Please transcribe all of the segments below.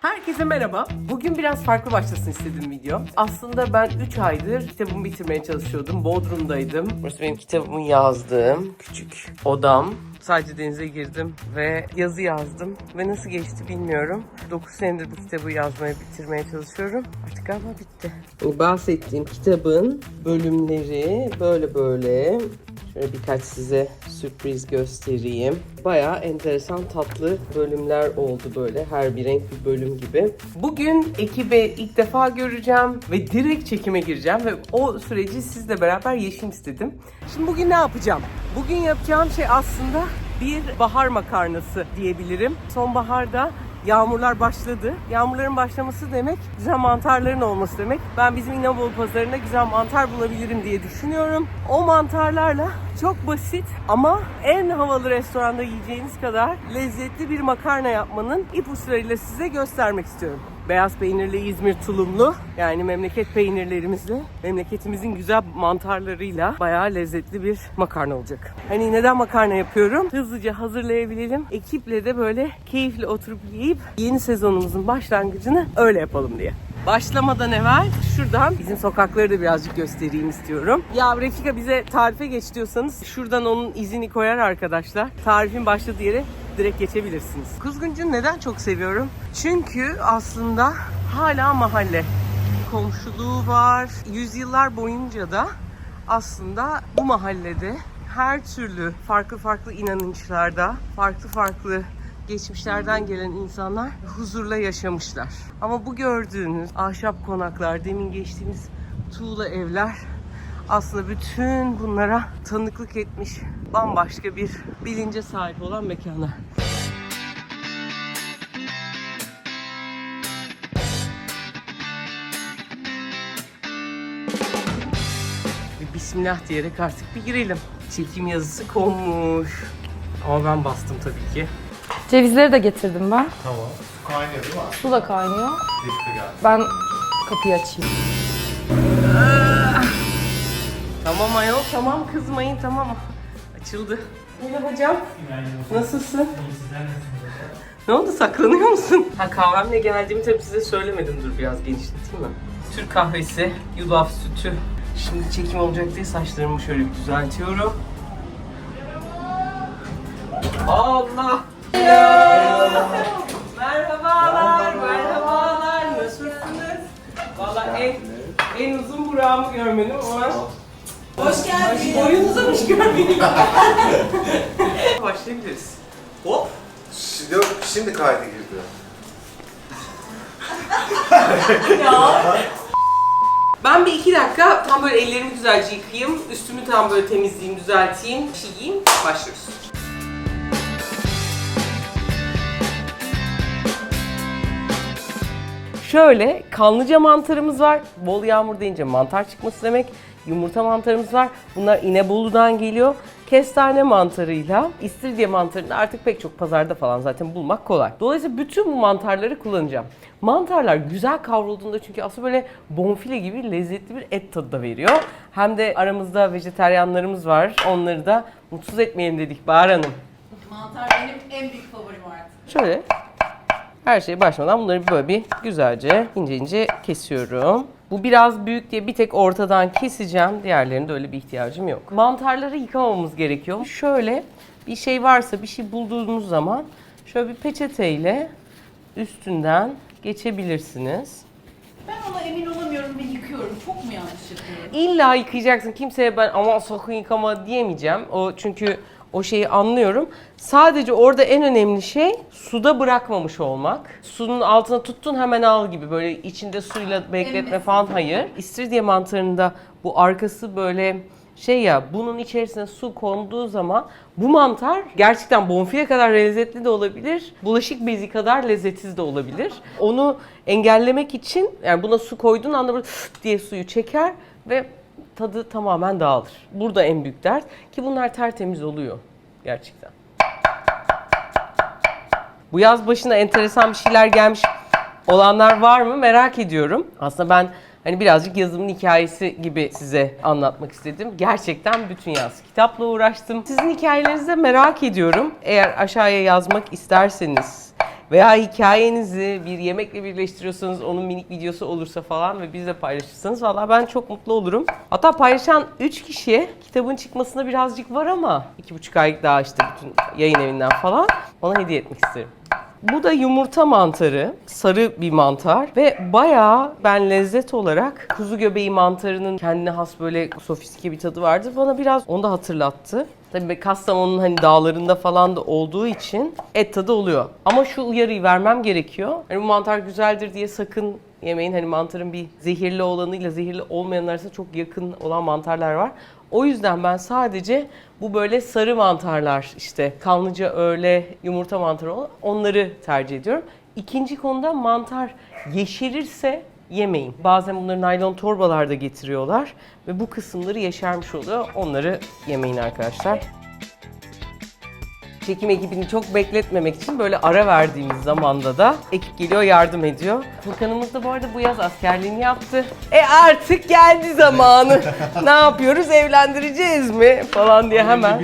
Herkese merhaba. Bugün biraz farklı başlasın istediğim video. Aslında ben 3 aydır kitabımı bitirmeye çalışıyordum. Bodrum'daydım. Burası benim kitabımı yazdığım küçük odam. Sadece denize girdim ve yazı yazdım. Ve nasıl geçti bilmiyorum. 9 senedir bu kitabı yazmaya, bitirmeye çalışıyorum. Artık galiba bitti. Bahsettiğim kitabın bölümleri böyle böyle. Şöyle birkaç size sürpriz göstereyim. Bayağı enteresan tatlı bölümler oldu böyle. Her bir renk bir bölüm gibi. Bugün ekibi ilk defa göreceğim ve direkt çekime gireceğim ve o süreci sizle beraber yaşayayım istedim. Şimdi bugün ne yapacağım? Bugün yapacağım şey aslında bir bahar makarnası diyebilirim. Sonbaharda Yağmurlar başladı. Yağmurların başlaması demek güzel mantarların olması demek. Ben bizim İnebolu pazarında güzel mantar bulabilirim diye düşünüyorum. O mantarlarla çok basit ama en havalı restoranda yiyeceğiniz kadar lezzetli bir makarna yapmanın ipuçlarıyla size göstermek istiyorum. Beyaz peynirli İzmir tulumlu yani memleket peynirlerimizle memleketimizin güzel mantarlarıyla bayağı lezzetli bir makarna olacak. Hani neden makarna yapıyorum? Hızlıca hazırlayabilelim. Ekiple de böyle keyifli oturup yiyip yeni sezonumuzun başlangıcını öyle yapalım diye. Başlamadan evvel şuradan bizim sokakları da birazcık göstereyim istiyorum. Ya Refika bize tarife geç diyorsanız şuradan onun izini koyar arkadaşlar. Tarifin başladığı yere direkt geçebilirsiniz. Kuzguncu'nu neden çok seviyorum? Çünkü aslında hala mahalle. Komşuluğu var. Yüzyıllar boyunca da aslında bu mahallede her türlü farklı farklı inanışlarda, farklı farklı geçmişlerden gelen insanlar huzurla yaşamışlar. Ama bu gördüğünüz ahşap konaklar, demin geçtiğimiz tuğla evler aslında bütün bunlara tanıklık etmiş bambaşka bir bilince sahip olan mekanlar. Bir Bismillah diyerek artık bir girelim. Çekim yazısı konmuş. Ama ben bastım tabii ki. Cevizleri de getirdim ben. Tamam. Su kaynıyor değil mi? Su da kaynıyor. Geldi. Ben kapıyı açayım. Tamam ayol tamam kızmayın tamam. Açıldı. Merhaba hocam. Nasılsın? Ne oldu saklanıyor musun? Ha kahvemle geldiğimi tabii size söylemedim. Dur biraz genişleteyim mi? Türk kahvesi, yulaf sütü. Şimdi çekim olacak diye saçlarımı şöyle bir düzeltiyorum. Allah! Merhabalar, merhabalar. Nasılsınız? Valla en, en uzun burağımı görmedim ama Hoş geldin. Boyun uzamış görmedim. Başlayabiliriz. Hop. Şimdi, yok, şimdi kaydı girdi. Ben bir iki dakika tam böyle ellerimi güzelce yıkayayım. Üstümü tam böyle temizleyeyim, düzelteyim. Bir şey giyeyim. Başlıyoruz. Şöyle kanlıca mantarımız var. Bol yağmur deyince mantar çıkması demek. Yumurta mantarımız var. Bunlar İnebolu'dan geliyor. Kestane mantarıyla istiridye mantarını artık pek çok pazarda falan zaten bulmak kolay. Dolayısıyla bütün bu mantarları kullanacağım. Mantarlar güzel kavrulduğunda çünkü aslında böyle bonfile gibi lezzetli bir et tadı da veriyor. Hem de aramızda vejeteryanlarımız var. Onları da mutsuz etmeyelim dedik Bahar Hanım. Mantar benim en büyük favorim artık. Şöyle her şeye başlamadan bunları böyle bir güzelce ince ince kesiyorum. Bu biraz büyük diye bir tek ortadan keseceğim. Diğerlerinde öyle bir ihtiyacım yok. Mantarları yıkamamız gerekiyor. Şöyle bir şey varsa bir şey bulduğunuz zaman şöyle bir peçeteyle üstünden geçebilirsiniz. Ben ona emin olamıyorum ve yıkıyorum. Çok mu yanlış yapıyorum? İlla yıkayacaksın. Kimseye ben aman sakın yıkama diyemeyeceğim. O çünkü o şeyi anlıyorum. Sadece orada en önemli şey suda bırakmamış olmak. Sunun altına tuttun hemen al gibi böyle içinde suyla bekletme falan hayır. İstiridye mantarında bu arkası böyle şey ya bunun içerisine su konduğu zaman bu mantar gerçekten bonfile kadar lezzetli de olabilir. Bulaşık bezi kadar lezzetsiz de olabilir. Onu engellemek için yani buna su koyduğun anda böyle diye suyu çeker ve tadı tamamen dağılır. Burada en büyük dert ki bunlar tertemiz oluyor gerçekten. Bu yaz başına enteresan bir şeyler gelmiş olanlar var mı merak ediyorum. Aslında ben hani birazcık yazımın hikayesi gibi size anlatmak istedim. Gerçekten bütün yaz kitapla uğraştım. Sizin hikayelerinizi de merak ediyorum. Eğer aşağıya yazmak isterseniz veya hikayenizi bir yemekle birleştiriyorsanız onun minik videosu olursa falan ve bizle paylaşırsanız valla ben çok mutlu olurum. Hatta paylaşan 3 kişiye kitabın çıkmasına birazcık var ama 2,5 aylık daha işte bütün yayın evinden falan ona hediye etmek isterim. Bu da yumurta mantarı. Sarı bir mantar ve bayağı ben lezzet olarak kuzu göbeği mantarının kendine has böyle sofistike bir tadı vardı. Bana biraz onu da hatırlattı. Tabii Kastamonu'nun hani dağlarında falan da olduğu için et tadı oluyor. Ama şu uyarıyı vermem gerekiyor. Hani bu mantar güzeldir diye sakın yemeyin. Hani mantarın bir zehirli olanıyla zehirli olmayan arasında çok yakın olan mantarlar var. O yüzden ben sadece bu böyle sarı mantarlar işte kanlıca öğle yumurta mantarı onları tercih ediyorum. İkinci konuda mantar yeşerirse yemeyin. Bazen bunları naylon torbalarda getiriyorlar ve bu kısımları yeşermiş oluyor. Onları yemeyin arkadaşlar. Çekim ekibini çok bekletmemek için böyle ara verdiğimiz zamanda da ekip geliyor yardım ediyor. Furkan'ımız da bu arada bu yaz askerliğini yaptı. E artık geldi zamanı. ne yapıyoruz evlendireceğiz mi falan diye hemen.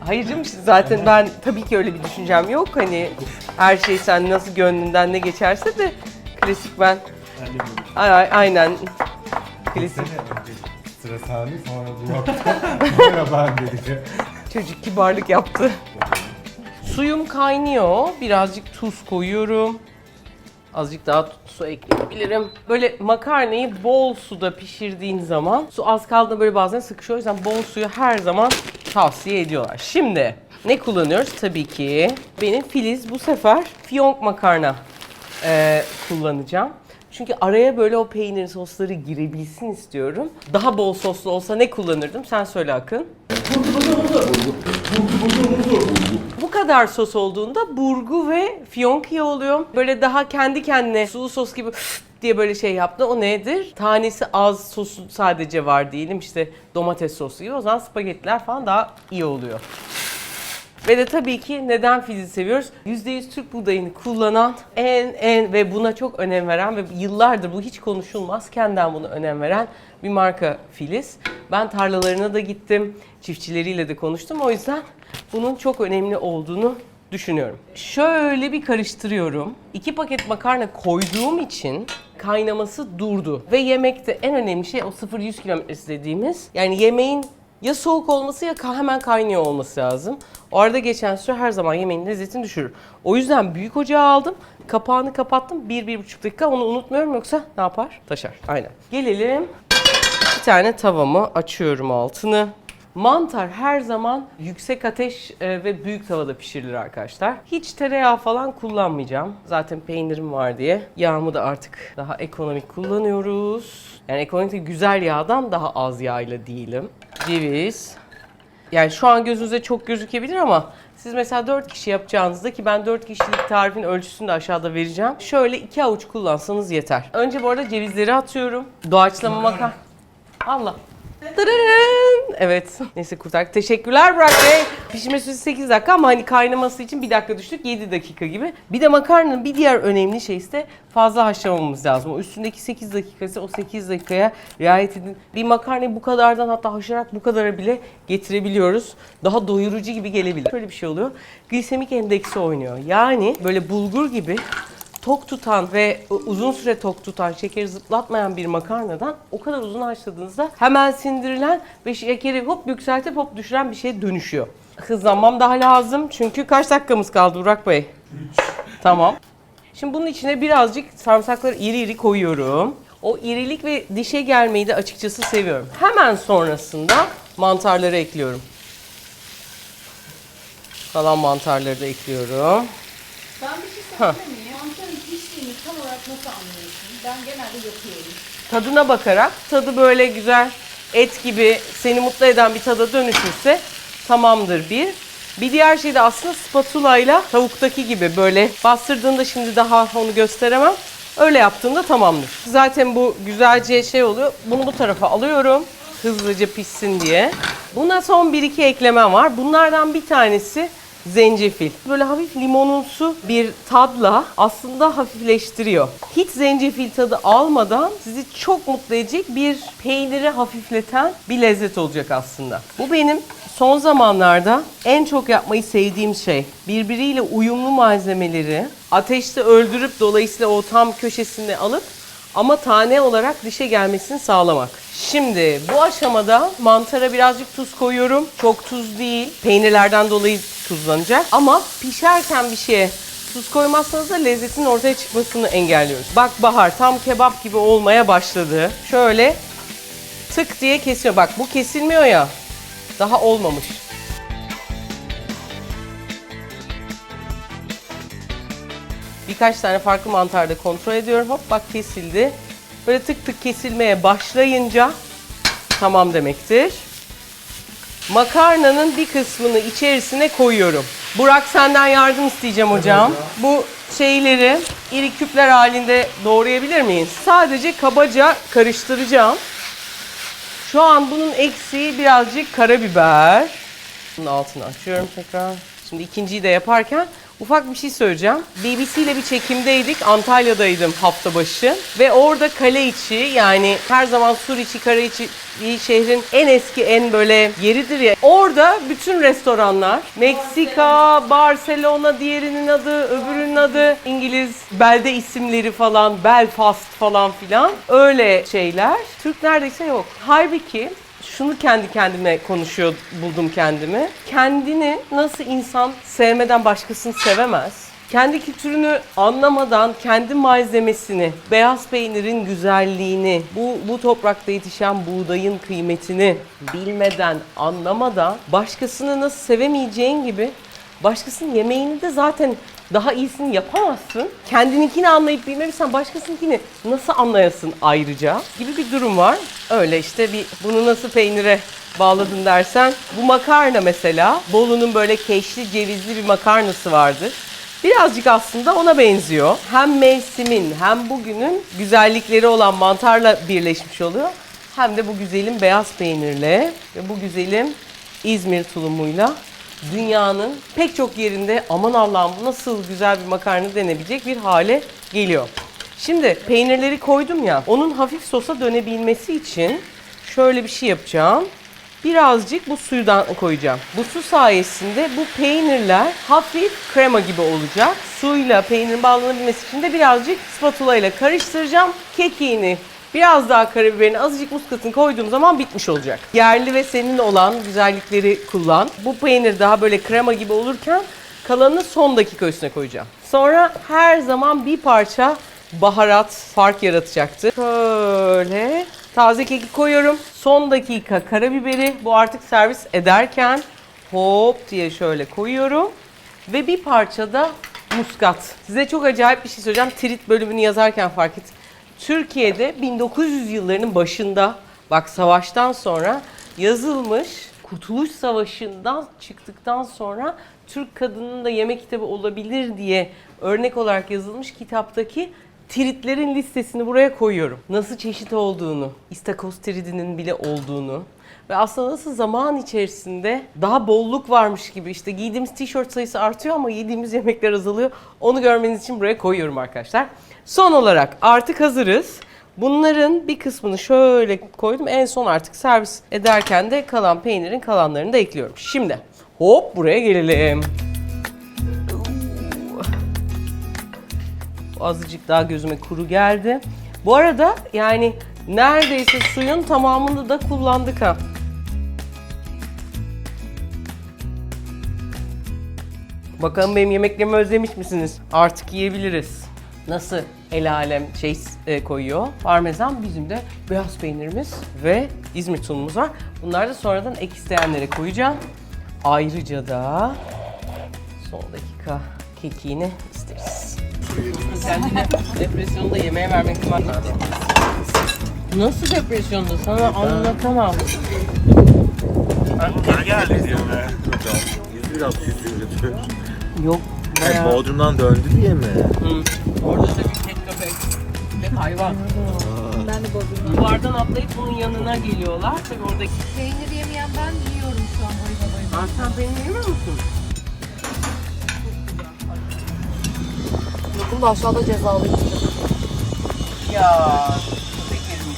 Hayır canım zaten ben tabii ki öyle bir düşüncem yok. Hani her şey sen nasıl gönlünden ne geçerse de klasik ben. Ay, ay- aynen. Klasik. Sıra sahne sonra duvar. Sonra ben dedi. Çocuk kibarlık yaptı. Suyum kaynıyor. Birazcık tuz koyuyorum. Azıcık daha su ekleyebilirim. Böyle makarnayı bol suda pişirdiğin zaman su az kaldığında böyle bazen sıkışıyor. O yüzden bol suyu her zaman tavsiye ediyorlar. Şimdi ne kullanıyoruz? Tabii ki benim Filiz bu sefer fiyonk makarna eee, kullanacağım. Çünkü araya böyle o peynir sosları girebilsin istiyorum. Daha bol soslu olsa ne kullanırdım? Sen söyle Akın. Bu kadar sos olduğunda burgu ve fiyonki oluyor. Böyle daha kendi kendine sulu sos gibi diye böyle şey yaptı. O nedir? Tanesi az, sosu sadece var diyelim işte domates sosu gibi. O zaman spagettiler falan daha iyi oluyor. Ve de tabii ki neden Filiz'i seviyoruz? %100 Türk buğdayını kullanan en en ve buna çok önem veren ve yıllardır bu hiç konuşulmazkenden buna önem veren bir marka Filiz. Ben tarlalarına da gittim, çiftçileriyle de konuştum. O yüzden bunun çok önemli olduğunu düşünüyorum. Şöyle bir karıştırıyorum. İki paket makarna koyduğum için kaynaması durdu. Ve yemekte en önemli şey o 0-100 kilometresi dediğimiz. Yani yemeğin ya soğuk olması ya hemen kaynıyor olması lazım. O arada geçen süre her zaman yemeğin lezzetini düşürür. O yüzden büyük ocağa aldım. Kapağını kapattım. 1-1,5 dakika onu unutmuyorum yoksa ne yapar? Taşar. Aynen. Gelelim. İki tane tavamı açıyorum altını. Mantar her zaman yüksek ateş e, ve büyük tavada pişirilir arkadaşlar. Hiç tereyağı falan kullanmayacağım. Zaten peynirim var diye. Yağımı da artık daha ekonomik kullanıyoruz. Yani ekonomik güzel yağdan daha az yağıyla değilim. Ceviz. Yani şu an gözünüze çok gözükebilir ama siz mesela 4 kişi yapacağınızda ki ben 4 kişilik tarifin ölçüsünü de aşağıda vereceğim. Şöyle 2 avuç kullansanız yeter. Önce bu arada cevizleri atıyorum. Doğaçlama makarna. Allah. Tırırın. Evet. Neyse kurtardık. Teşekkürler Burak Bey. Pişme süresi 8 dakika ama hani kaynaması için 1 dakika düştük 7 dakika gibi. Bir de makarnanın bir diğer önemli şey ise fazla haşlamamız lazım. O üstündeki 8 dakikası o 8 dakikaya riayet edin. Bir makarnayı bu kadardan hatta haşlayarak bu kadara bile getirebiliyoruz. Daha doyurucu gibi gelebilir. Şöyle bir şey oluyor. Glisemik endeksi oynuyor. Yani böyle bulgur gibi tok tutan ve uzun süre tok tutan, şekeri zıplatmayan bir makarnadan o kadar uzun haşladığınızda hemen sindirilen ve şekeri hop yükseltip hop düşüren bir şeye dönüşüyor. Hızlanmam daha lazım çünkü kaç dakikamız kaldı Burak Bey? Tamam. Şimdi bunun içine birazcık sarımsakları iri iri koyuyorum. O irilik ve dişe gelmeyi de açıkçası seviyorum. Hemen sonrasında mantarları ekliyorum. Kalan mantarları da ekliyorum. Ben bir şey sorabilir miyim? Mantarın piştiğini tam olarak nasıl anlıyorsun? Ben genelde yapıyorum. tadına bakarak tadı böyle güzel et gibi seni mutlu eden bir tada dönüşürse tamamdır bir. Bir diğer şey de aslında spatula ile tavuktaki gibi böyle bastırdığında şimdi daha onu gösteremem. Öyle yaptığında tamamdır. Zaten bu güzelce şey oluyor. Bunu bu tarafa alıyorum. Hızlıca pişsin diye. Buna son bir iki eklemem var. Bunlardan bir tanesi zencefil. Böyle hafif limonumsu bir tadla aslında hafifleştiriyor. Hiç zencefil tadı almadan sizi çok mutlu edecek bir peyniri hafifleten bir lezzet olacak aslında. Bu benim son zamanlarda en çok yapmayı sevdiğim şey birbiriyle uyumlu malzemeleri ateşte öldürüp dolayısıyla o tam köşesini alıp ama tane olarak dişe gelmesini sağlamak. Şimdi bu aşamada mantara birazcık tuz koyuyorum. Çok tuz değil. Peynirlerden dolayı tuzlanacak. Ama pişerken bir şeye tuz koymazsanız da lezzetin ortaya çıkmasını engelliyoruz. Bak Bahar tam kebap gibi olmaya başladı. Şöyle tık diye kesiyor. Bak bu kesilmiyor ya. Daha olmamış. Birkaç tane farklı mantarda kontrol ediyorum. Hop bak kesildi. Böyle tık tık kesilmeye başlayınca tamam demektir. Makarnanın bir kısmını içerisine koyuyorum. Burak senden yardım isteyeceğim hocam. Bu şeyleri iri küpler halinde doğrayabilir miyiz? Sadece kabaca karıştıracağım. Şu an bunun eksiği birazcık karabiber. Bunun altını açıyorum tekrar. Şimdi ikinciyi de yaparken ufak bir şey söyleyeceğim. BBC ile bir çekimdeydik. Antalya'daydım hafta başı. Ve orada kale içi yani her zaman sur içi, kale içi şehrin en eski en böyle yeridir ya. Orada bütün restoranlar Meksika, Barcelona diğerinin adı, öbürünün adı İngiliz belde isimleri falan, Belfast falan filan öyle şeyler. Türk neredeyse yok. Halbuki şunu kendi kendime konuşuyor buldum kendimi. Kendini nasıl insan sevmeden başkasını sevemez? Kendi kültürünü anlamadan kendi malzemesini, beyaz peynirin güzelliğini, bu, bu toprakta yetişen buğdayın kıymetini bilmeden, anlamadan başkasını nasıl sevemeyeceğin gibi başkasının yemeğini de zaten daha iyisini yapamazsın. Kendininkini anlayıp bilmemişsen başkasınınkini nasıl anlayasın ayrıca gibi bir durum var. Öyle işte bir bunu nasıl peynire bağladın dersen bu makarna mesela Bolu'nun böyle keşli cevizli bir makarnası vardır. Birazcık aslında ona benziyor. Hem mevsimin hem bugünün güzellikleri olan mantarla birleşmiş oluyor. Hem de bu güzelim beyaz peynirle ve bu güzelim İzmir tulumuyla dünyanın pek çok yerinde aman Allah'ım bu nasıl güzel bir makarna denebilecek bir hale geliyor. Şimdi peynirleri koydum ya, onun hafif sosa dönebilmesi için şöyle bir şey yapacağım. Birazcık bu suydan koyacağım. Bu su sayesinde bu peynirler hafif krema gibi olacak. Suyla peynirin bağlanabilmesi için de birazcık spatula ile karıştıracağım. Kekiğini Biraz daha karabiberini azıcık muskatını koyduğum zaman bitmiş olacak. Yerli ve senin olan güzellikleri kullan. Bu peynir daha böyle krema gibi olurken kalanını son dakika üstüne koyacağım. Sonra her zaman bir parça baharat fark yaratacaktır. Şöyle taze kekik koyuyorum. Son dakika karabiberi bu artık servis ederken hop diye şöyle koyuyorum. Ve bir parça da muskat. Size çok acayip bir şey söyleyeceğim. Trit bölümünü yazarken fark ettim. Türkiye'de 1900 yıllarının başında bak savaştan sonra yazılmış Kurtuluş Savaşı'ndan çıktıktan sonra Türk kadının da yemek kitabı olabilir diye örnek olarak yazılmış kitaptaki tritlerin listesini buraya koyuyorum. Nasıl çeşit olduğunu, istakoz tridinin bile olduğunu ve aslında nasıl zaman içerisinde daha bolluk varmış gibi işte giydiğimiz tişört sayısı artıyor ama yediğimiz yemekler azalıyor. Onu görmeniz için buraya koyuyorum arkadaşlar. Son olarak artık hazırız. Bunların bir kısmını şöyle koydum. En son artık servis ederken de kalan peynirin kalanlarını da ekliyorum. Şimdi hop buraya gelelim. Azıcık daha gözüme kuru geldi. Bu arada yani neredeyse suyun tamamını da kullandık ha. Bakalım benim yemeklerimi özlemiş misiniz? Artık yiyebiliriz. Nasıl el alem şey e, koyuyor? Parmesan bizim de beyaz peynirimiz ve İzmir tulumumuz var. Bunlar da sonradan ek isteyenlere koyacağım. Ayrıca da son dakika kekiğini isteriz. Kendine depresyonda yemeğe vermek var. Nasıl depresyonda? Sana anlatamam. Ne geldi diyor be. Yüzü biraz küçüldü. Yok. Yani Bayağı. Bodrum'dan döndü diye mi? Hı. Orada da bir tek köpek. Tek hayvan. Ben de bozdum. Duvardan atlayıp bunun yanına geliyorlar. Tabii oradaki... Peynir yemeyen ben yiyorum şu an oyuna bayıla. Aa, sen peynir yemiyor musun? Bakın da aşağıda cezalı Ya. Köpek yerim.